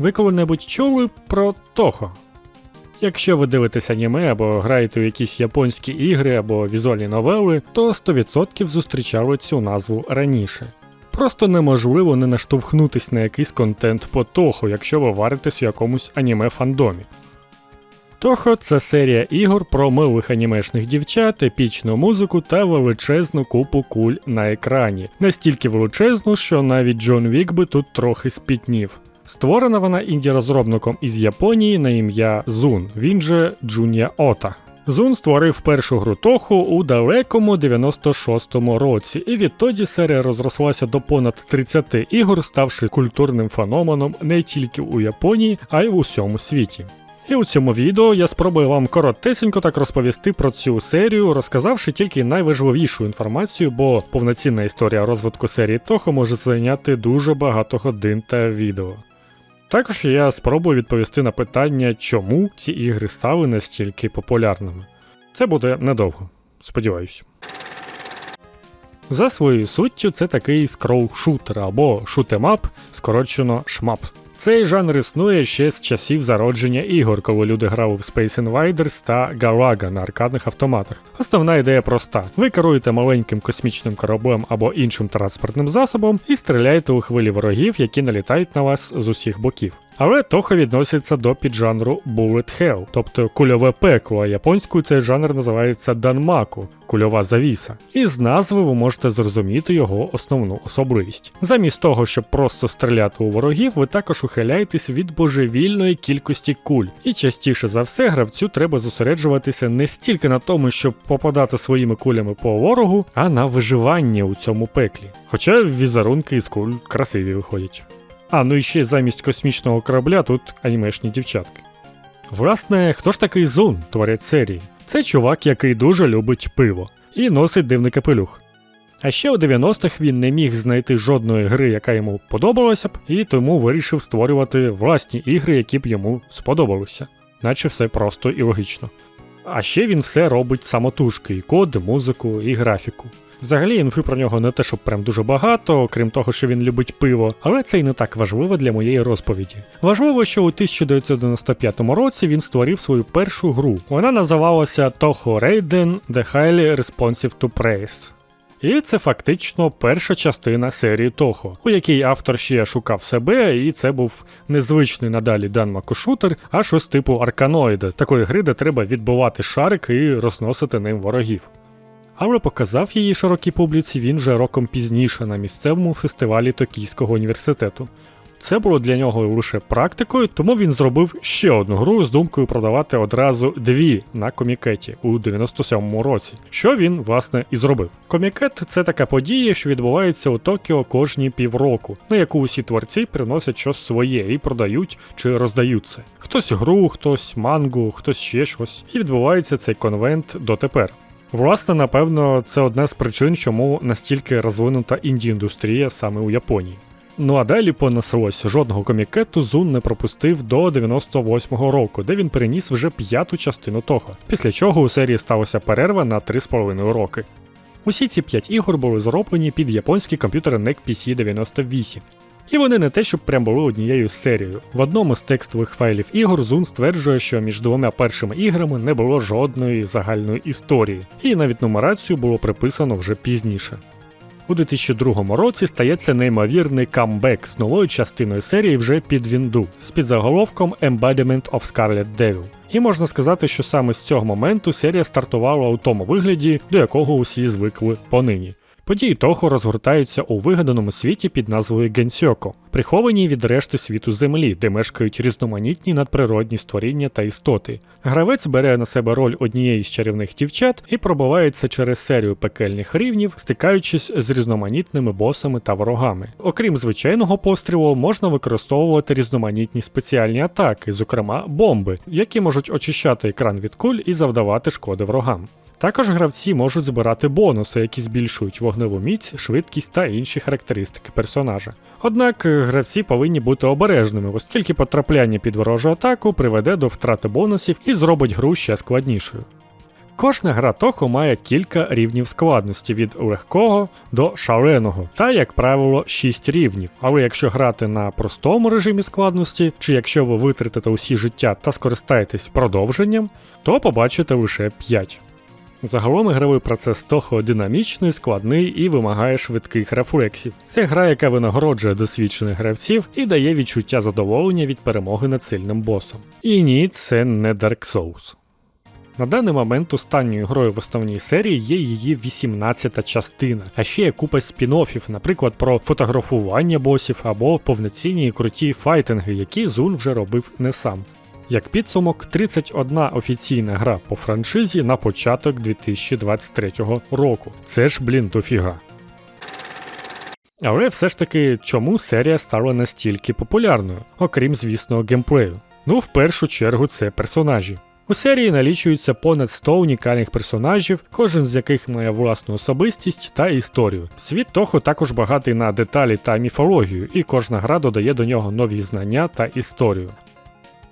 Ви коли-небудь чули про Тохо? Якщо ви дивитесь аніме або граєте у якісь японські ігри або візуальні новели, то 100% зустрічали цю назву раніше. Просто неможливо не наштовхнутись на якийсь контент по Тохо, якщо ви варитесь у якомусь аніме фандомі. Тохо це серія ігор про милих анімешних дівчат, епічну музику та величезну купу куль на екрані. Настільки величезну, що навіть Джон Вік би тут трохи спітнів. Створена вона інді-розробником із Японії на ім'я Зун, він же Джунія Ота. Зун створив першу гру Тоху у далекому 96-му році, і відтоді серія розрослася до понад 30 ігор, ставши культурним феноменом не тільки у Японії, а й у всьому світі. І у цьому відео я спробую вам коротесенько так розповісти про цю серію, розказавши тільки найважливішу інформацію, бо повноцінна історія розвитку серії Тохо може зайняти дуже багато годин та відео. Також я спробую відповісти на питання, чому ці ігри стали настільки популярними. Це буде недовго, сподіваюся. За своєю суттю, це такий скроу-шутер або шутемап, скорочено шмап. Цей жанр існує ще з часів зародження ігор, коли люди грали в Space Invaders та Galaga на аркадних автоматах. Основна ідея проста: ви керуєте маленьким космічним кораблем або іншим транспортним засобом і стріляєте у хвилі ворогів, які налітають на вас з усіх боків. Але Тоха відноситься до піджанру Bullet Hell, тобто кульове пекло, а японською цей жанр називається данмаку кульова завіса. І з назви ви можете зрозуміти його основну особливість. Замість того, щоб просто стріляти у ворогів, ви також ухиляєтесь від божевільної кількості куль. І частіше за все гравцю треба зосереджуватися не стільки на тому, щоб попадати своїми кулями по ворогу, а на виживання у цьому пеклі. Хоча візерунки із куль красиві виходять. А, ну і ще замість космічного корабля тут анімешні дівчатки. Власне, хто ж такий Зун, творець серії? Це чувак, який дуже любить пиво і носить дивний капелюх. А ще у 90-х він не міг знайти жодної гри, яка йому подобалася б, і тому вирішив створювати власні ігри, які б йому сподобалися, наче все просто і логічно. А ще він все робить самотужки: і код, музику, і графіку. Взагалі інфи про нього не те, щоб прям дуже багато, крім того, що він любить пиво, але це й не так важливо для моєї розповіді. Важливо, що у 1995 році він створив свою першу гру. Вона називалася Toho Raiden The Highly Responsive to Praise. І це фактично перша частина серії Toho, у якій автор ще шукав себе, і це був незвичний надалі данмакошутер, а щось типу арканоїда, такої гри, де треба відбивати шарик і розносити ним ворогів але показав її широкій публіці він вже роком пізніше на місцевому фестивалі Токійського університету. Це було для нього лише практикою, тому він зробив ще одну гру з думкою продавати одразу дві на комікеті у 97-му році, що він, власне, і зробив. Комікет це така подія, що відбувається у Токіо кожні півроку, на яку усі творці приносять щось своє і продають чи роздають це. Хтось гру, хтось мангу, хтось ще щось. І відбувається цей конвент дотепер. Власне, напевно, це одна з причин, чому настільки розвинута інді-індустрія саме у Японії. Ну а далі понеслось жодного комікету Зун не пропустив до 98-го року, де він переніс вже п'яту частину того, після чого у серії сталася перерва на 3,5 роки. Усі ці п'ять ігор були зроблені під японський комп'ютер NEC PC 98, і вони не те, щоб прям були однією серією. В одному з текстових файлів ігор Зун стверджує, що між двома першими іграми не було жодної загальної історії, і навіть нумерацію було приписано вже пізніше. У 2002 році стається неймовірний камбек з новою частиною серії вже під Вінду з підзаголовком Embodiment of Scarlet Devil. І можна сказати, що саме з цього моменту серія стартувала у тому вигляді, до якого усі звикли понині. Події Тохо розгортаються у вигаданому світі під назвою Генсьоко, прихованій від решти світу Землі, де мешкають різноманітні надприродні створіння та істоти. Гравець бере на себе роль однієї з чарівних дівчат і пробивається через серію пекельних рівнів, стикаючись з різноманітними босами та ворогами. Окрім звичайного пострілу, можна використовувати різноманітні спеціальні атаки, зокрема бомби, які можуть очищати екран від куль і завдавати шкоди ворогам. Також гравці можуть збирати бонуси, які збільшують вогневу міць, швидкість та інші характеристики персонажа. Однак е, гравці повинні бути обережними, оскільки потрапляння під ворожу атаку приведе до втрати бонусів і зробить гру ще складнішою. Кожна гра Toho має кілька рівнів складності від легкого до шаленого, та, як правило, 6 рівнів. Але якщо грати на простому режимі складності, чи якщо ви витратите усі життя та скористаєтесь продовженням, то побачите лише 5. Загалом ігровий процес Toho динамічний, складний і вимагає швидких рефлексів. Це гра, яка винагороджує досвідчених гравців і дає відчуття задоволення від перемоги над сильним босом. І ні, це не Dark Souls. На даний момент останньою грою в основній серії є її 18-та частина, а ще є купа спін-оффів, наприклад, про фотографування босів або повноцінні і круті файтинги, які Зун вже робив не сам. Як підсумок, 31 офіційна гра по франшизі на початок 2023 року. Це ж, блін, дофіга. Але все ж таки, чому серія стала настільки популярною, окрім, звісно, геймплею? Ну, в першу чергу, це персонажі. У серії налічується понад 100 унікальних персонажів, кожен з яких має власну особистість та історію. Світ Тохо також багатий на деталі та міфологію, і кожна гра додає до нього нові знання та історію.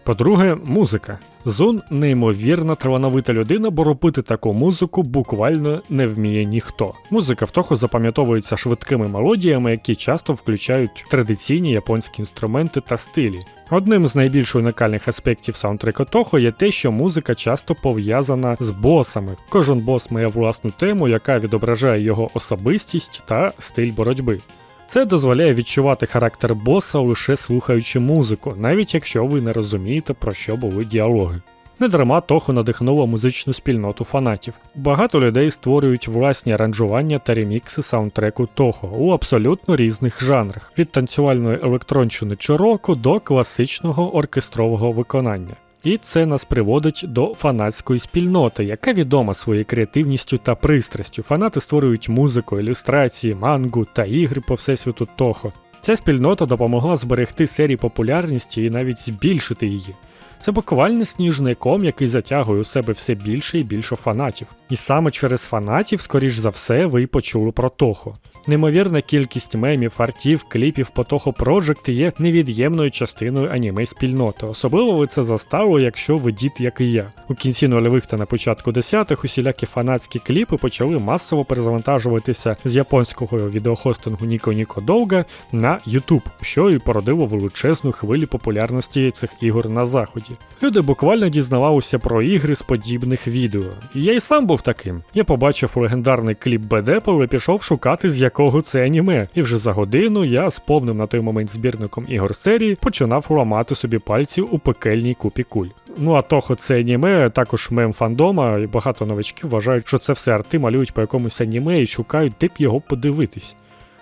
По-друге, музика. Зун неймовірно талановита людина, бо робити таку музику буквально не вміє ніхто. Музика в Тохо запам'ятовується швидкими мелодіями, які часто включають традиційні японські інструменти та стилі. Одним з найбільш унікальних аспектів саундтреку Тохо є те, що музика часто пов'язана з босами. Кожен бос має власну тему, яка відображає його особистість та стиль боротьби. Це дозволяє відчувати характер боса лише слухаючи музику, навіть якщо ви не розумієте, про що були діалоги. Недарма Тохо надихнуло музичну спільноту фанатів. Багато людей створюють власні аранжування та ремікси саундтреку Тохо у абсолютно різних жанрах: від танцювальної електронщини чи року до класичного оркестрового виконання. І це нас приводить до фанатської спільноти, яка відома своєю креативністю та пристрастю. Фанати створюють музику, ілюстрації, мангу та ігри по всесвіту Тохо. Ця спільнота допомогла зберегти серії популярності і навіть збільшити її. Це буквально сніжний ком, який затягує у себе все більше і більше фанатів. І саме через фанатів, скоріш за все, ви й почули про Тохо. Неймовірна кількість мемів, артів, кліпів по Toho Project є невід'ємною частиною аніме спільноти. Особливо ви це застало, якщо ви дід, як і я. У кінці нульових та на початку десятих усілякі фанатські кліпи почали масово перезавантажуватися з японського відеохостингу Ніко Ніко Довга на YouTube, що і породило величезну хвилю популярності цих ігор на заході. Люди буквально дізнавалися про ігри з подібних відео. І я й сам був таким. Я побачив легендарний кліп Бедепл і пішов шукати з якого це аніме, і вже за годину я з повним на той момент збірником ігор серії починав ламати собі пальці у пекельній купі куль. Ну а того це аніме, також мем фандома, і багато новачків вважають, що це все арти малюють по якомусь аніме і шукають, де б його подивитись.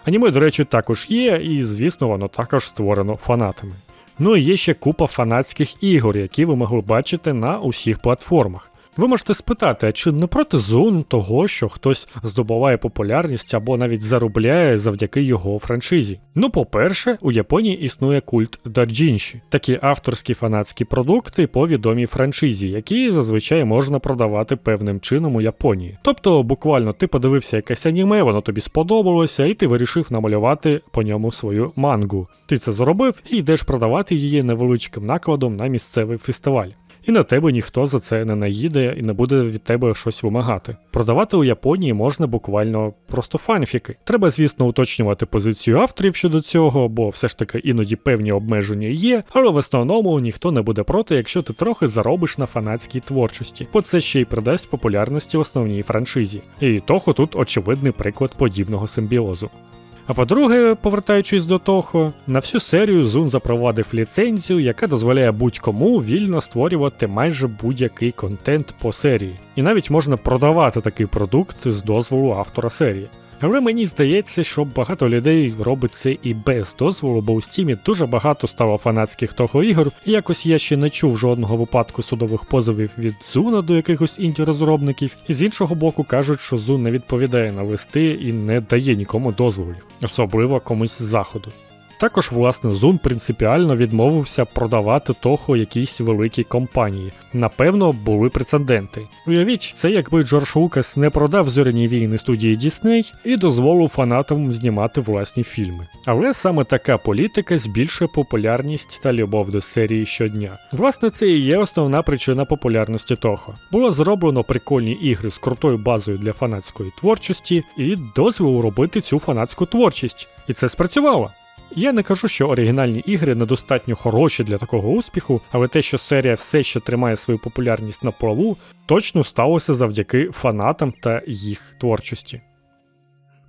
Аніме, до речі, також є, і звісно, воно також створено фанатами. Ну і є ще купа фанатських ігор, які ви могли бачити на усіх платформах. Ви можете спитати, а чи не проти зон того, що хтось здобуває популярність або навіть заробляє завдяки його франшизі? Ну, по-перше, у Японії існує культ даджінші, такі авторські фанатські продукти по відомій франшизі, які зазвичай можна продавати певним чином у Японії. Тобто, буквально ти подивився якесь аніме, воно тобі сподобалося, і ти вирішив намалювати по ньому свою мангу. Ти це зробив і йдеш продавати її невеличким накладом на місцевий фестиваль і на тебе ніхто за це не наїде і не буде від тебе щось вимагати. Продавати у Японії можна буквально просто фанфіки. Треба, звісно, уточнювати позицію авторів щодо цього, бо все ж таки іноді певні обмеження є, але в основному ніхто не буде проти, якщо ти трохи заробиш на фанатській творчості, бо це ще й придасть популярності основній франшизі. І того тут очевидний приклад подібного симбіозу. А по-друге, повертаючись до того, на всю серію Зун запровадив ліцензію, яка дозволяє будь-кому вільно створювати майже будь-який контент по серії. І навіть можна продавати такий продукт з дозволу автора серії. Але мені здається, що багато людей робить це і без дозволу, бо у стімі дуже багато стало фанатських того ігор, і якось я ще не чув жодного випадку судових позовів від Зуна до якихось інді-розробників, і з іншого боку кажуть, що Зун не відповідає на листи і не дає нікому дозволів, особливо комусь з заходу. Також, власне, Zoom принципіально відмовився продавати Toho якійсь великій компанії. Напевно, були прецеденти. Уявіть, це якби Джордж Лукас не продав зоряні війни студії Disney і дозволив фанатам знімати власні фільми. Але саме така політика збільшує популярність та любов до серії щодня. Власне, це і є основна причина популярності Toho. Було зроблено прикольні ігри з крутою базою для фанатської творчості і дозволу робити цю фанатську творчість. І це спрацювало. Я не кажу, що оригінальні ігри недостатньо хороші для такого успіху, але те, що серія все ще тримає свою популярність на плаву, точно сталося завдяки фанатам та їх творчості.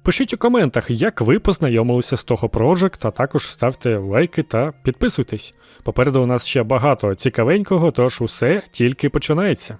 Пишіть у коментах, як ви познайомилися з того Project, а також ставте лайки та підписуйтесь. Попереду у нас ще багато цікавенького, тож усе тільки починається.